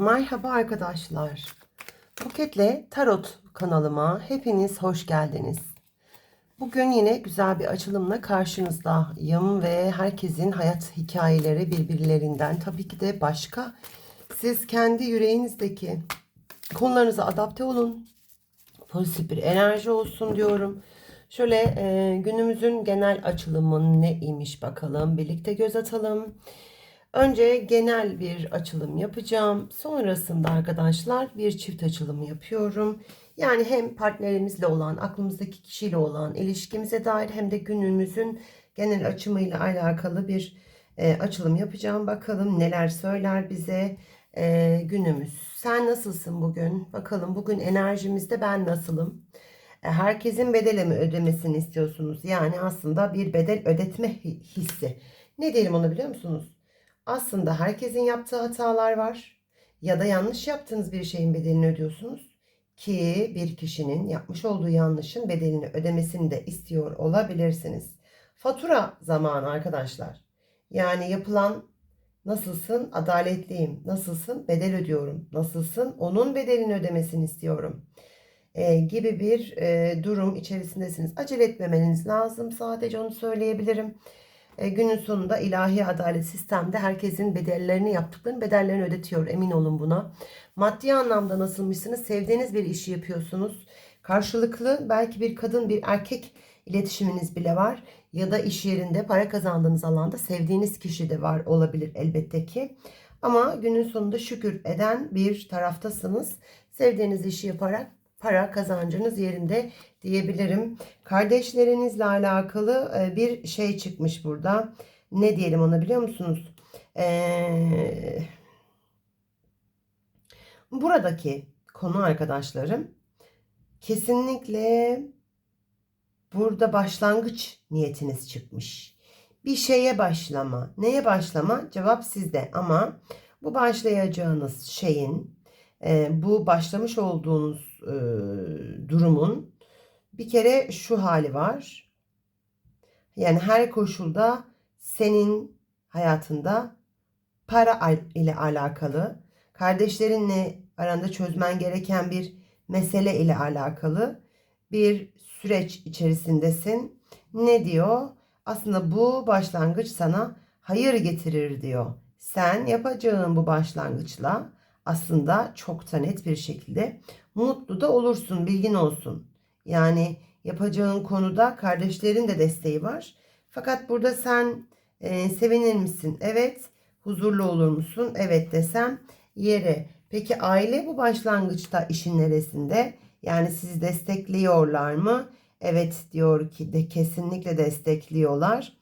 Merhaba arkadaşlar. Buketle Tarot kanalıma hepiniz hoş geldiniz. Bugün yine güzel bir açılımla karşınızdayım ve herkesin hayat hikayeleri birbirlerinden tabii ki de başka. Siz kendi yüreğinizdeki konularınıza adapte olun. Pozitif bir enerji olsun diyorum. Şöyle e, günümüzün genel açılımı neymiş bakalım. Birlikte göz atalım. Önce genel bir açılım yapacağım. Sonrasında arkadaşlar bir çift açılımı yapıyorum. Yani hem partnerimizle olan, aklımızdaki kişiyle olan ilişkimize dair hem de günümüzün genel açımıyla alakalı bir e, açılım yapacağım. Bakalım neler söyler bize e, günümüz. Sen nasılsın bugün? Bakalım bugün enerjimizde ben nasılım? E, Herkesin bedeli mi ödemesini istiyorsunuz? Yani aslında bir bedel ödetme hi- hissi. Ne diyelim onu biliyor musunuz? Aslında herkesin yaptığı hatalar var ya da yanlış yaptığınız bir şeyin bedelini ödüyorsunuz ki bir kişinin yapmış olduğu yanlışın bedelini ödemesini de istiyor olabilirsiniz. Fatura zamanı arkadaşlar. Yani yapılan nasılsın adaletliyim, nasılsın bedel ödüyorum, nasılsın onun bedelini ödemesini istiyorum e, gibi bir e, durum içerisindesiniz. Acele etmemeniz lazım sadece onu söyleyebilirim. E, günün sonunda ilahi adalet sistemde herkesin bedellerini yaptıklarının bedellerini ödetiyor. Emin olun buna. Maddi anlamda nasılmışsınız? Sevdiğiniz bir işi yapıyorsunuz. Karşılıklı belki bir kadın bir erkek iletişiminiz bile var. Ya da iş yerinde para kazandığınız alanda sevdiğiniz kişi de var olabilir elbette ki. Ama günün sonunda şükür eden bir taraftasınız. Sevdiğiniz işi yaparak para kazancınız yerinde diyebilirim. Kardeşlerinizle alakalı e, bir şey çıkmış burada. Ne diyelim ona biliyor musunuz? Ee, buradaki konu arkadaşlarım kesinlikle burada başlangıç niyetiniz çıkmış. Bir şeye başlama. Neye başlama? Cevap sizde ama bu başlayacağınız şeyin e, bu başlamış olduğunuz e, durumun bir kere şu hali var. Yani her koşulda senin hayatında para ile alakalı, kardeşlerinle aranda çözmen gereken bir mesele ile alakalı bir süreç içerisindesin. Ne diyor? Aslında bu başlangıç sana hayır getirir diyor. Sen yapacağın bu başlangıçla aslında çok da net bir şekilde mutlu da olursun, bilgin olsun. Yani yapacağın konuda kardeşlerin de desteği var. Fakat burada sen e, sevinir misin? Evet. Huzurlu olur musun? Evet desem yere. Peki aile bu başlangıçta işin neresinde? Yani sizi destekliyorlar mı? Evet diyor ki de kesinlikle destekliyorlar.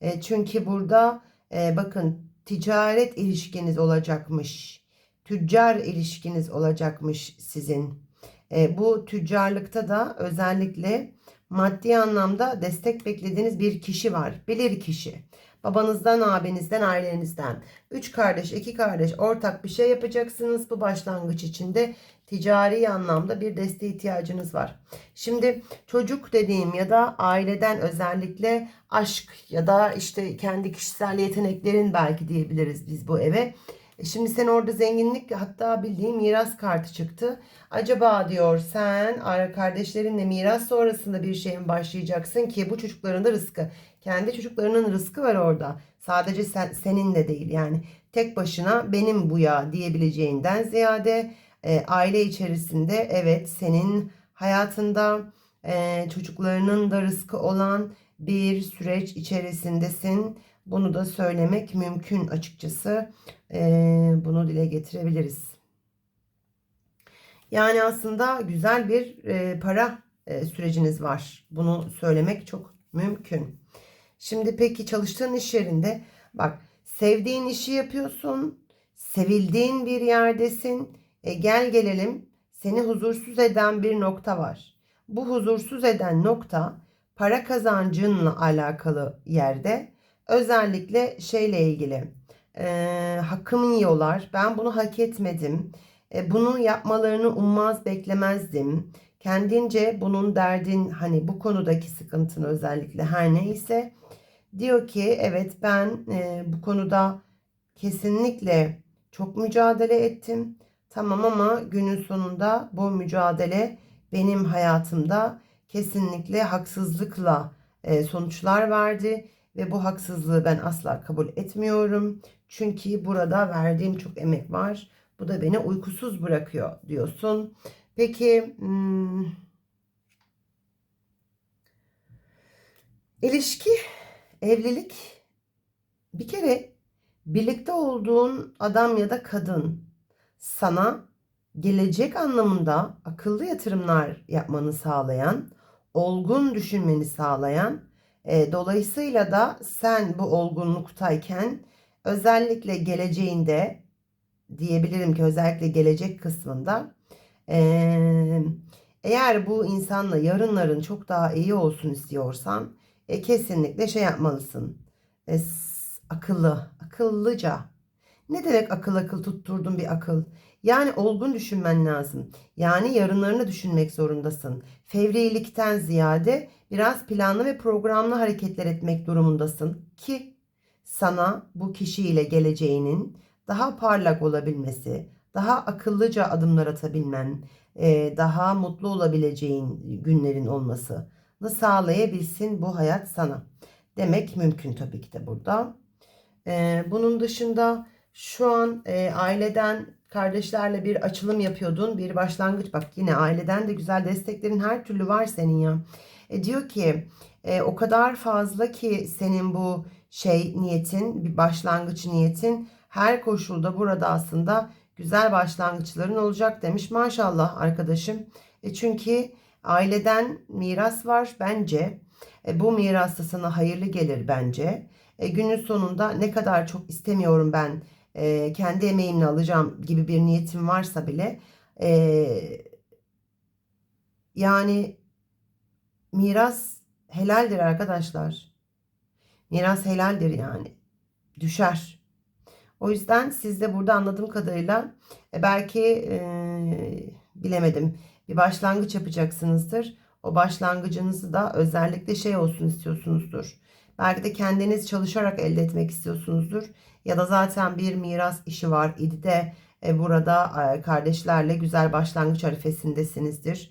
E, çünkü burada e, bakın ticaret ilişkiniz olacakmış. Tüccar ilişkiniz olacakmış sizin. E, bu tüccarlıkta da özellikle maddi anlamda destek beklediğiniz bir kişi var. Bilir kişi. Babanızdan, abinizden, ailenizden. Üç kardeş, iki kardeş ortak bir şey yapacaksınız. Bu başlangıç içinde ticari anlamda bir desteğe ihtiyacınız var. Şimdi çocuk dediğim ya da aileden özellikle aşk ya da işte kendi kişisel yeteneklerin belki diyebiliriz biz bu eve. E Şimdi sen orada zenginlik hatta bildiğin miras kartı çıktı. Acaba diyor sen kardeşlerinle miras sonrasında bir şeye mi başlayacaksın ki bu çocukların da rızkı. Kendi çocuklarının rızkı var orada. Sadece sen, senin de değil yani tek başına benim bu ya diyebileceğinden ziyade e, aile içerisinde evet senin hayatında e, çocuklarının da rızkı olan bir süreç içerisindesin. Bunu da söylemek mümkün açıkçası. Ee, bunu dile getirebiliriz. Yani aslında güzel bir e, para e, süreciniz var. Bunu söylemek çok mümkün. Şimdi peki çalıştığın iş yerinde bak sevdiğin işi yapıyorsun. Sevildiğin bir yerdesin. E, gel gelelim seni huzursuz eden bir nokta var. Bu huzursuz eden nokta para kazancınla alakalı yerde özellikle şeyle ilgili e, hakkımı yiyorlar. Ben bunu hak etmedim. E, bunu yapmalarını ummaz beklemezdim. Kendince bunun derdin hani bu konudaki sıkıntın özellikle her neyse diyor ki evet ben e, bu konuda kesinlikle çok mücadele ettim. Tamam ama günün sonunda bu mücadele benim hayatımda kesinlikle haksızlıkla e, sonuçlar verdi ve bu haksızlığı ben asla kabul etmiyorum. Çünkü burada verdiğim çok emek var. Bu da beni uykusuz bırakıyor diyorsun. Peki hmm, ilişki, evlilik bir kere birlikte olduğun adam ya da kadın sana gelecek anlamında akıllı yatırımlar yapmanı sağlayan, olgun düşünmeni sağlayan, e, dolayısıyla da sen bu olgunluktayken özellikle geleceğinde diyebilirim ki özellikle gelecek kısmında e, eğer bu insanla yarınların çok daha iyi olsun istiyorsan e, kesinlikle şey yapmalısın. E, akıllı, akıllıca. Ne demek akıl akıl tutturdun bir akıl? Yani olgun düşünmen lazım. Yani yarınlarını düşünmek zorundasın. Fevrilikten ziyade biraz planlı ve programlı hareketler etmek durumundasın ki sana bu kişiyle geleceğinin daha parlak olabilmesi, daha akıllıca adımlar atabilmen, e, daha mutlu olabileceğin günlerin olmasını sağlayabilsin bu hayat sana. Demek mümkün tabii ki de burada. E, bunun dışında şu an e, aileden kardeşlerle bir açılım yapıyordun. Bir başlangıç bak yine aileden de güzel desteklerin her türlü var senin ya. E, diyor ki e, o kadar fazla ki senin bu şey niyetin, bir başlangıç niyetin her koşulda burada aslında güzel başlangıçların olacak demiş. Maşallah arkadaşım. E, çünkü aileden miras var bence. E, bu miras da sana hayırlı gelir bence. E, günün sonunda ne kadar çok istemiyorum ben e, kendi emeğimle alacağım gibi bir niyetim varsa bile e, yani miras helaldir arkadaşlar. Miras helaldir yani. Düşer. O yüzden siz de burada anladığım kadarıyla e, belki e, bilemedim bir başlangıç yapacaksınızdır. O başlangıcınızı da özellikle şey olsun istiyorsunuzdur. Belki de kendiniz çalışarak elde etmek istiyorsunuzdur. Ya da zaten bir miras işi var idi de e, burada e, kardeşlerle güzel başlangıç arifesindesinizdir.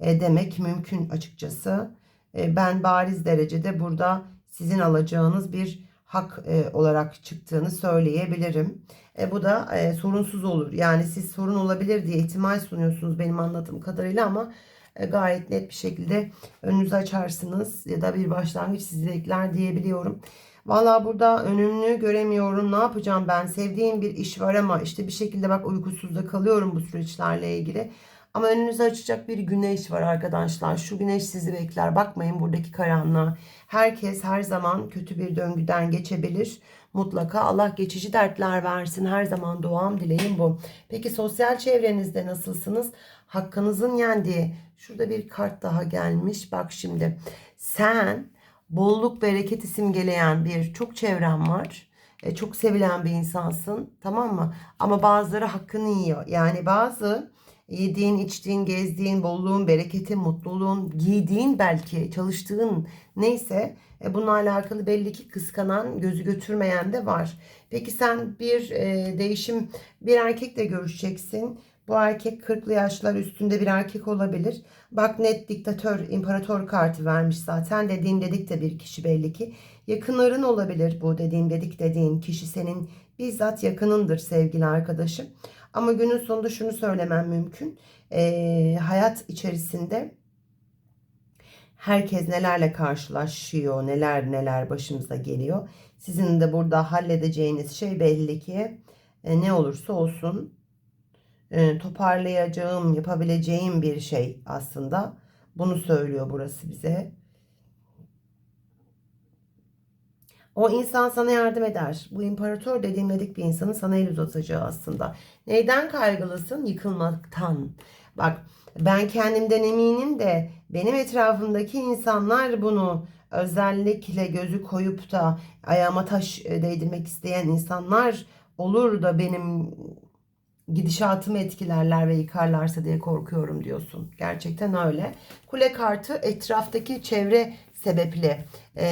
E, demek mümkün açıkçası. Ben bariz derecede burada sizin alacağınız bir hak olarak çıktığını söyleyebilirim. Bu da sorunsuz olur. Yani siz sorun olabilir diye ihtimal sunuyorsunuz benim anladığım kadarıyla ama gayet net bir şekilde önünüzü açarsınız ya da bir başlangıç sizi bekler diyebiliyorum. Valla burada önümü göremiyorum. Ne yapacağım ben? Sevdiğim bir iş var ama işte bir şekilde bak uykusuzda kalıyorum bu süreçlerle ilgili. Ama önünüzü açacak bir güneş var arkadaşlar. Şu güneş sizi bekler. Bakmayın buradaki karanlığa. Herkes her zaman kötü bir döngüden geçebilir. Mutlaka Allah geçici dertler versin. Her zaman duam dileğim bu. Peki sosyal çevrenizde nasılsınız? Hakkınızın yendiği. Şurada bir kart daha gelmiş. Bak şimdi. Sen bolluk bereket simgeleyen bir çok çevren var. E, çok sevilen bir insansın. Tamam mı? Ama bazıları hakkını yiyor. Yani bazı yediğin, içtiğin, gezdiğin, bolluğun, bereketin, mutluluğun, giydiğin belki, çalıştığın neyse e, bununla alakalı belli ki kıskanan, gözü götürmeyen de var. Peki sen bir e, değişim, bir erkekle görüşeceksin. Bu erkek 40'lı yaşlar üstünde bir erkek olabilir. Bak net diktatör, imparator kartı vermiş zaten. Dediğim dedik de bir kişi belli ki. Yakınların olabilir bu dediğim dedik dediğin kişi senin bizzat yakınındır sevgili arkadaşım. Ama günün sonunda şunu söylemem mümkün. Ee, hayat içerisinde herkes nelerle karşılaşıyor, neler neler başımıza geliyor. Sizin de burada halledeceğiniz şey belli ki e, ne olursa olsun e, toparlayacağım, yapabileceğim bir şey aslında. Bunu söylüyor burası bize. O insan sana yardım eder. Bu imparator dediğim dedik bir insanın sana el uzatacağı aslında. Neyden kaygılısın? Yıkılmaktan. Bak ben kendimden eminim de benim etrafımdaki insanlar bunu özellikle gözü koyup da ayağıma taş değdirmek isteyen insanlar olur da benim gidişatımı etkilerler ve yıkarlarsa diye korkuyorum diyorsun. Gerçekten öyle. Kule kartı etraftaki çevre sebepli e,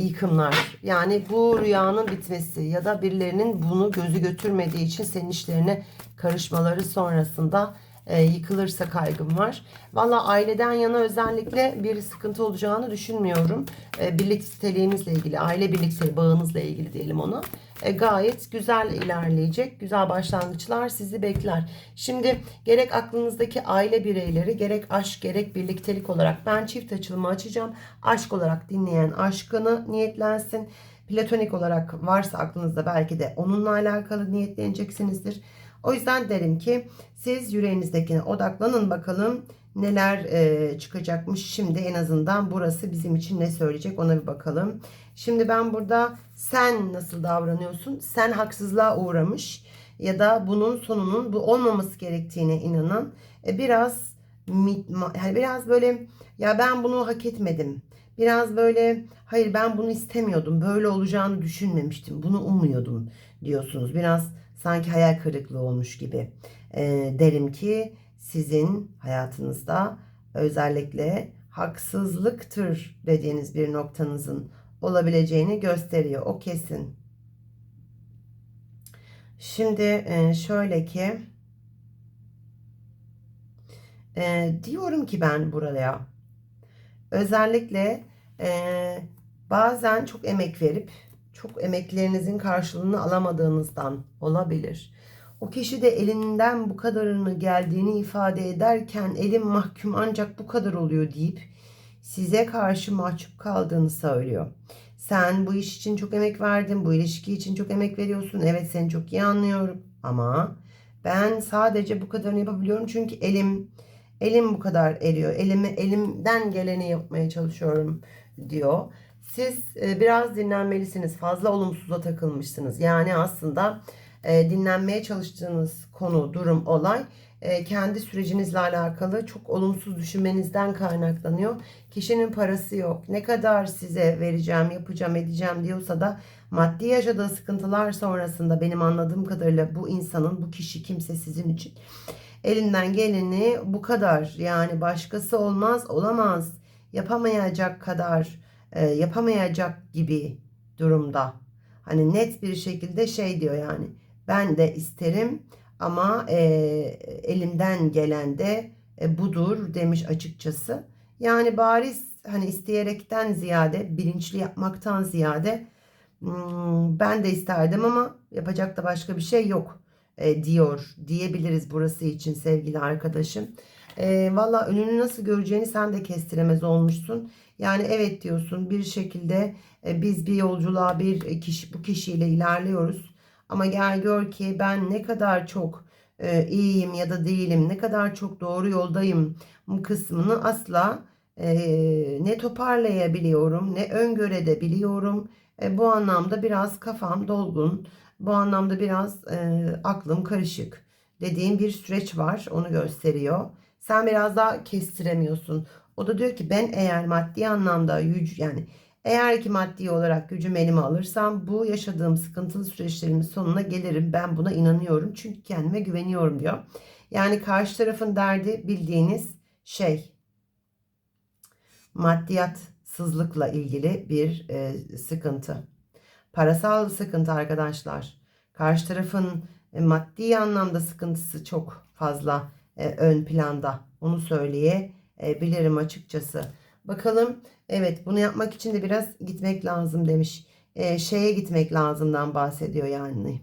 yıkımlar. Yani bu rüyanın bitmesi ya da birilerinin bunu gözü götürmediği için senin işlerine karışmaları sonrasında e, yıkılırsa kaygım var. Valla aileden yana özellikle bir sıkıntı olacağını düşünmüyorum. E, birlikteliğinizle ilgili, aile birlikteliği bağınızla ilgili diyelim ona. E, gayet güzel ilerleyecek. Güzel başlangıçlar sizi bekler. Şimdi gerek aklınızdaki aile bireyleri, gerek aşk, gerek birliktelik olarak ben çift açılımı açacağım. Aşk olarak dinleyen aşkını niyetlensin. Platonik olarak varsa aklınızda belki de onunla alakalı niyetleneceksinizdir. O yüzden derim ki siz yüreğinizdekine odaklanın bakalım neler e, çıkacakmış. Şimdi en azından burası bizim için ne söyleyecek ona bir bakalım. Şimdi ben burada sen nasıl davranıyorsun? Sen haksızlığa uğramış ya da bunun sonunun bu olmaması gerektiğine inanan e, biraz yani biraz böyle ya ben bunu hak etmedim. Biraz böyle hayır ben bunu istemiyordum. Böyle olacağını düşünmemiştim. Bunu ummuyordum diyorsunuz. Biraz sanki hayal kırıklığı olmuş gibi. E, derim ki sizin hayatınızda özellikle haksızlıktır dediğiniz bir noktanızın olabileceğini gösteriyor. O kesin. Şimdi e, şöyle ki e, diyorum ki ben buraya özellikle e, bazen çok emek verip çok emeklerinizin karşılığını alamadığınızdan olabilir. O kişi de elinden bu kadarını geldiğini ifade ederken elim mahkum ancak bu kadar oluyor deyip size karşı mahcup kaldığını söylüyor. Sen bu iş için çok emek verdin, bu ilişki için çok emek veriyorsun. Evet seni çok iyi anlıyorum ama ben sadece bu kadarını yapabiliyorum çünkü elim elim bu kadar eriyor. Elimi elimden geleni yapmaya çalışıyorum diyor. Siz e, biraz dinlenmelisiniz. Fazla olumsuza takılmışsınız. Yani aslında e, dinlenmeye çalıştığınız konu, durum, olay e, kendi sürecinizle alakalı çok olumsuz düşünmenizden kaynaklanıyor. Kişinin parası yok. Ne kadar size vereceğim, yapacağım, edeceğim diyorsa da maddi yaşadığı sıkıntılar sonrasında benim anladığım kadarıyla bu insanın, bu kişi kimse sizin için elinden geleni bu kadar yani başkası olmaz, olamaz, yapamayacak kadar e, yapamayacak gibi durumda. Hani net bir şekilde şey diyor yani ben de isterim ama e, elimden gelen de e, budur demiş açıkçası. Yani bariz hani isteyerekten ziyade bilinçli yapmaktan ziyade hmm, ben de isterdim ama yapacak da başka bir şey yok e, diyor diyebiliriz burası için sevgili arkadaşım. E, Valla önünü nasıl göreceğini sen de kestiremez olmuşsun. Yani evet diyorsun bir şekilde e, biz bir yolculuğa bir kişi bu kişiyle ilerliyoruz. Ama gel gör ki ben ne kadar çok e, iyiyim ya da değilim, ne kadar çok doğru yoldayım kısmını asla e, ne toparlayabiliyorum, ne öngörebiliyorum. E, bu anlamda biraz kafam dolgun, bu anlamda biraz e, aklım karışık dediğim bir süreç var, onu gösteriyor. Sen biraz daha kestiremiyorsun. O da diyor ki ben eğer maddi anlamda yani eğer ki maddi olarak gücüm elime alırsam bu yaşadığım sıkıntılı süreçlerimin sonuna gelirim. Ben buna inanıyorum. Çünkü kendime güveniyorum diyor. Yani karşı tarafın derdi bildiğiniz şey maddiyatsızlıkla ilgili bir e, sıkıntı. Parasal sıkıntı arkadaşlar. Karşı tarafın e, maddi anlamda sıkıntısı çok fazla e, ön planda. Onu söyleyebilirim açıkçası. Bakalım evet bunu yapmak için de biraz gitmek lazım demiş. E, şeye gitmek lazımdan bahsediyor yani.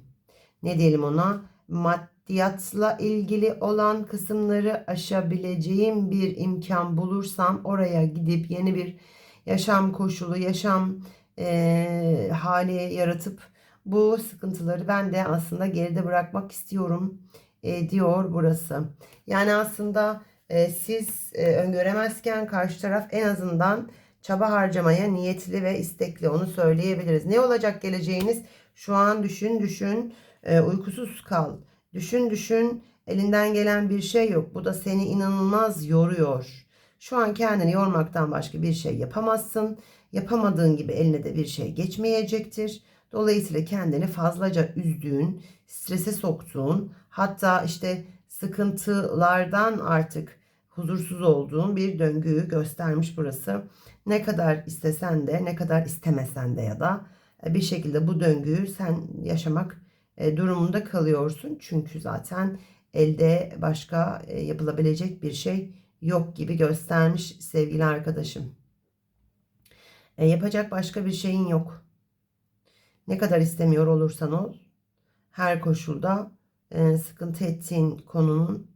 Ne diyelim ona? Maddiyatla ilgili olan kısımları aşabileceğim bir imkan bulursam oraya gidip yeni bir yaşam koşulu, yaşam e, hali yaratıp bu sıkıntıları ben de aslında geride bırakmak istiyorum e, diyor burası. Yani aslında e, siz e, öngöremezken karşı taraf en azından çaba harcamaya niyetli ve istekli onu söyleyebiliriz. Ne olacak geleceğiniz? Şu an düşün düşün e, uykusuz kal. Düşün düşün elinden gelen bir şey yok. Bu da seni inanılmaz yoruyor. Şu an kendini yormaktan başka bir şey yapamazsın. Yapamadığın gibi eline de bir şey geçmeyecektir. Dolayısıyla kendini fazlaca üzdüğün, strese soktuğun, hatta işte sıkıntılardan artık huzursuz olduğun bir döngüyü göstermiş burası. Ne kadar istesen de ne kadar istemesen de ya da e, bir şekilde bu döngüyü sen yaşamak e, durumunda kalıyorsun. Çünkü zaten elde başka e, yapılabilecek bir şey yok gibi göstermiş sevgili arkadaşım. Yapacak başka bir şeyin yok. Ne kadar istemiyor olursan ol, her koşulda sıkıntı ettiğin konunun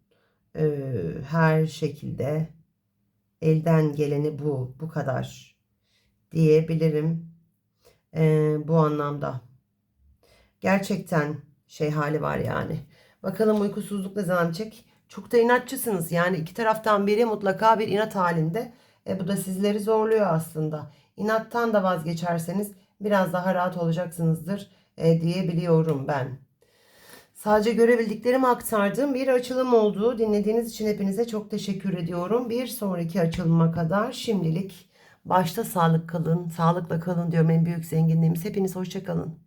e, her şekilde elden geleni bu, bu kadar diyebilirim e, bu anlamda. Gerçekten şey hali var yani. Bakalım uykusuzluk ne zaman çek? Çok da inatçısınız. Yani iki taraftan biri mutlaka bir inat halinde. E, bu da sizleri zorluyor aslında. İnattan da vazgeçerseniz biraz daha rahat olacaksınızdır e, diyebiliyorum ben. Sadece görebildiklerimi aktardığım bir açılım oldu. Dinlediğiniz için hepinize çok teşekkür ediyorum. Bir sonraki açılıma kadar şimdilik başta sağlık kalın, sağlıkla kalın diyorum en büyük zenginliğimiz. Hepiniz hoşça kalın.